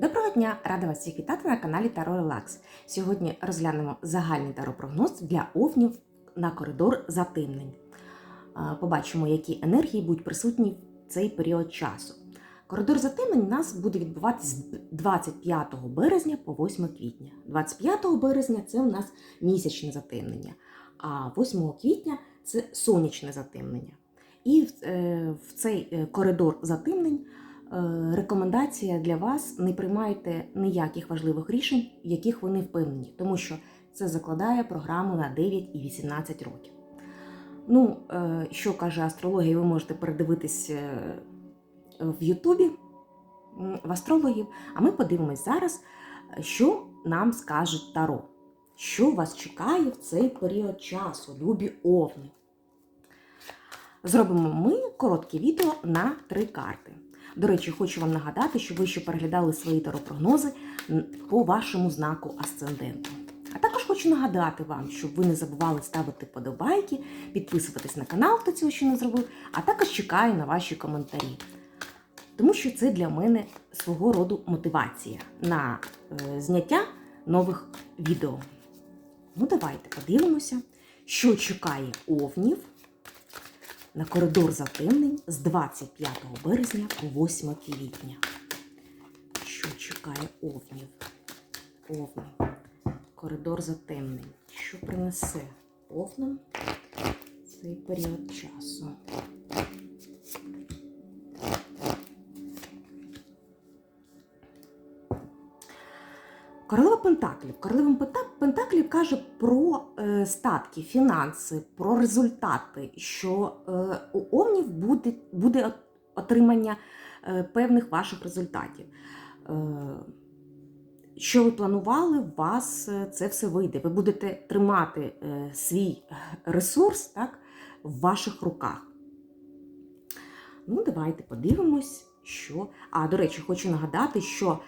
Доброго дня! Рада вас всіх вітати на каналі Таро Релакс. Сьогодні розглянемо загальний таропрогноз для овнів на коридор затемнень. Побачимо, які енергії будуть присутні в цей період часу. Коридор затемнень у нас буде відбуватись з 25 березня по 8 квітня. 25 березня це у нас місячне затемнення, а 8 квітня це сонячне затемнення. І в, е, цей е, коридор затемнень е, рекомендація для вас не приймайте ніяких важливих рішень, в яких ви не впевнені, тому що це закладає програму на 9 і 18 років. Ну, е, що каже астрологія, ви можете передивитись е, в Ютубі в астрологів, а ми подивимось зараз, е, що нам скажуть Таро. Що вас чекає в цей період часу, любі овни? Зробимо ми коротке відео на три карти. До речі, хочу вам нагадати, що ви ще переглядали свої таропрогнози по вашому знаку асценденту. А також хочу нагадати вам, щоб ви не забували ставити подобайки, підписуватись на канал, хто цього ще не зробив, а також чекаю на ваші коментарі. Тому що це для мене свого роду мотивація на е, зняття нових відео. Ну, давайте подивимося, що чекає овнів на коридор затемнень з 25 березня по 8 квітня. Що чекає овнів? Овни. Коридор затемнень. Що принесе овнам цей період часу? Королева Пентаклів. Королева Пентаклів каже про е, статки, фінанси, про результати, що е, у овнів буде, буде отримання е, певних ваших результатів. Е, що ви планували, у вас е, це все вийде. Ви будете тримати е, свій ресурс так, в ваших руках. Ну, давайте подивимось, що. А, до речі, хочу нагадати, що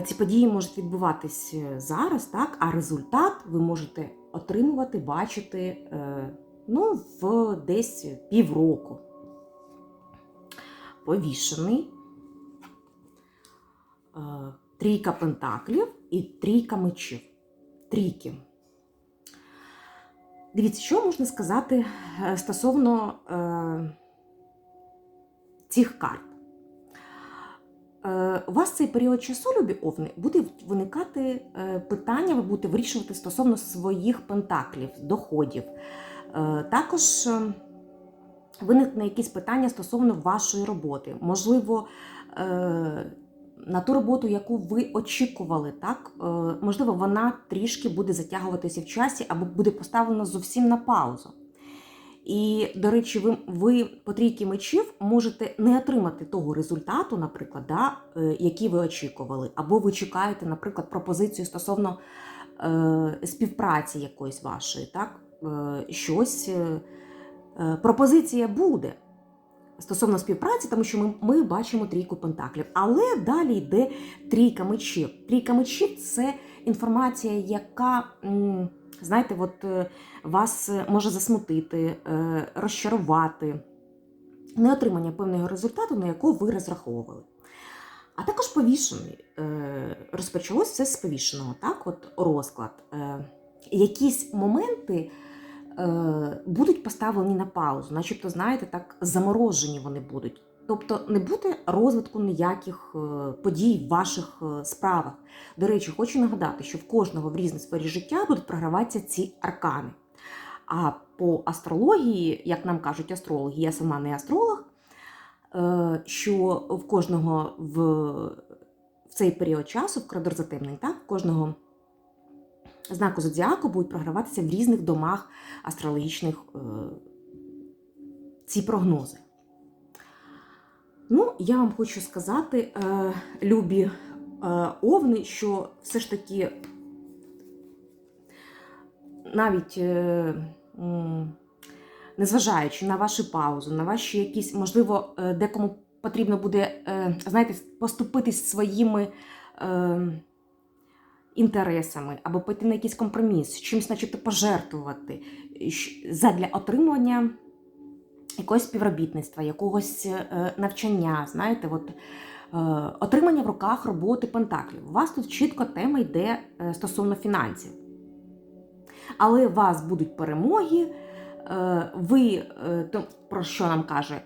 ці події можуть відбуватись е, зараз, так, а результат ви можете отримувати, бачити е, ну, в десь півроку. Повішений. Е, Трійка пентаклів і трійка мечів. Трійки. Дивіться, що можна сказати е, стосовно е, цих карт. Е, у вас цей період часу, любі овни, буде виникати е, питання, ви будете вирішувати стосовно своїх пентаклів, доходів. Е, також виникне якісь питання стосовно вашої роботи. Можливо, на ту роботу, яку ви очікували, так можливо, вона трішки буде затягуватися в часі або буде поставлена зовсім на паузу. І, до речі, ви, ви по трійки мечів можете не отримати того результату, наприклад, да, е, який ви очікували, або ви чекаєте, наприклад, пропозицію стосовно е, співпраці якоїсь вашої, так, е, щось е, е, пропозиція буде стосовно співпраці, тому що ми, ми бачимо трійку пентаклів. Але далі йде трійка мечів. Трійка мечів це інформація, яка, м, знаєте, от, е, вас е, може засмутити, е, розчарувати, неотримання певного результату, на якого ви розраховували. А також повішений. Розпочалось все з повішеного, так, от розклад. Якісь моменти будуть поставлені на паузу, начебто, знаєте, так заморожені вони будуть. Тобто не буде розвитку ніяких е, подій в ваших е, справах. До речі, хочу нагадати, що в кожного в різній сфері життя будуть програватися ці аркани. А по астрології, як нам кажуть астрологи, я сама не астролог, е, що в кожного в, в цей період часу, в коридор затемнень, так, в кожного знаку зодіаку будуть програватися в різних домах астрологічних ці прогнози. Ну, я вам хочу сказати, е, любі е, овни, що все ж таки навіть е, незважаючи на вашу паузу, на ваші якісь, можливо, декому потрібно буде, знаєте, поступитись своїми. Інтересами, або пойти на якийсь компроміс, чимось, начебто, пожертвувати задля отримування якогось співробітництва, якогось е, навчання. Знаєте, от отримання в руках роботи Пентаклів. У вас тут чітко тема йде е, стосовно фінансів. Але у вас будуть перемоги. е, Ви е, то, про що нам каже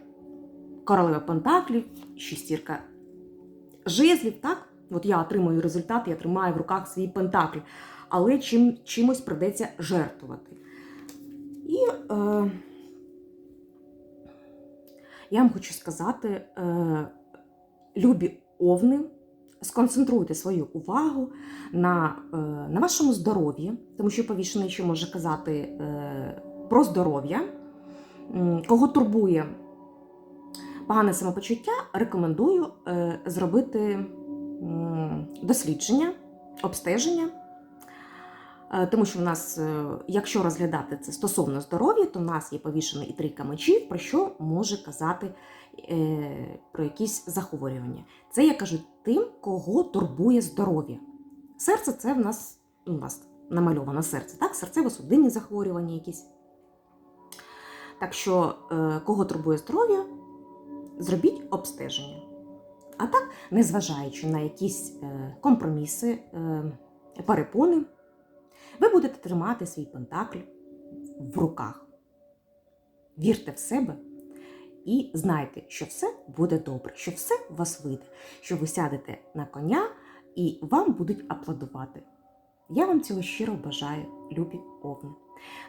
королева Пентаклів, шістірка жезлів, так? От я отримую результат, я тримаю в руках свій пентакль, але чим, чимось придеться жертвувати. І е, я вам хочу сказати, е, любі овни, сконцентруйте свою увагу на, е, на вашому здоров'ї, тому що повішений ще може казати е, про здоров'я. Кого турбує погане самопочуття, рекомендую зробити дослідження, обстеження. Е, Тому що в нас, е, якщо розглядати це стосовно здоров'я, то в нас є повішений і трійка мечів, про що може казати е, про якісь захворювання. Це я кажу тим, кого турбує здоров'я. Серце це в нас, у нас намальовано серце, так? Серцево-судинні захворювання якісь. Так що, кого турбує здоров'я, зробіть обстеження. А так, незважаючи на якісь компроміси, перепони, ви будете тримати свій пентакль в руках. Вірте в себе і знайте, що все буде добре, що все у вас вийде, що ви сядете на коня і вам будуть аплодувати. Я вам цього щиро бажаю, любі овни.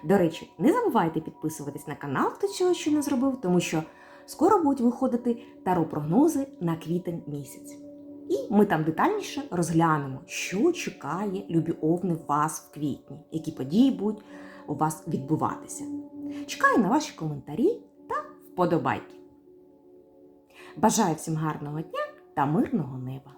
До речі, не забувайте підписуватись на канал, хто цього ще не зробив, тому що скоро будуть виходити таро-прогнози на квітень місяць. І ми там детальніше розглянемо, що чекає любі овни вас в квітні, які події будуть у вас відбуватися. Чекаю на ваші коментарі та вподобайки. Бажаю всім гарного дня та мирного неба!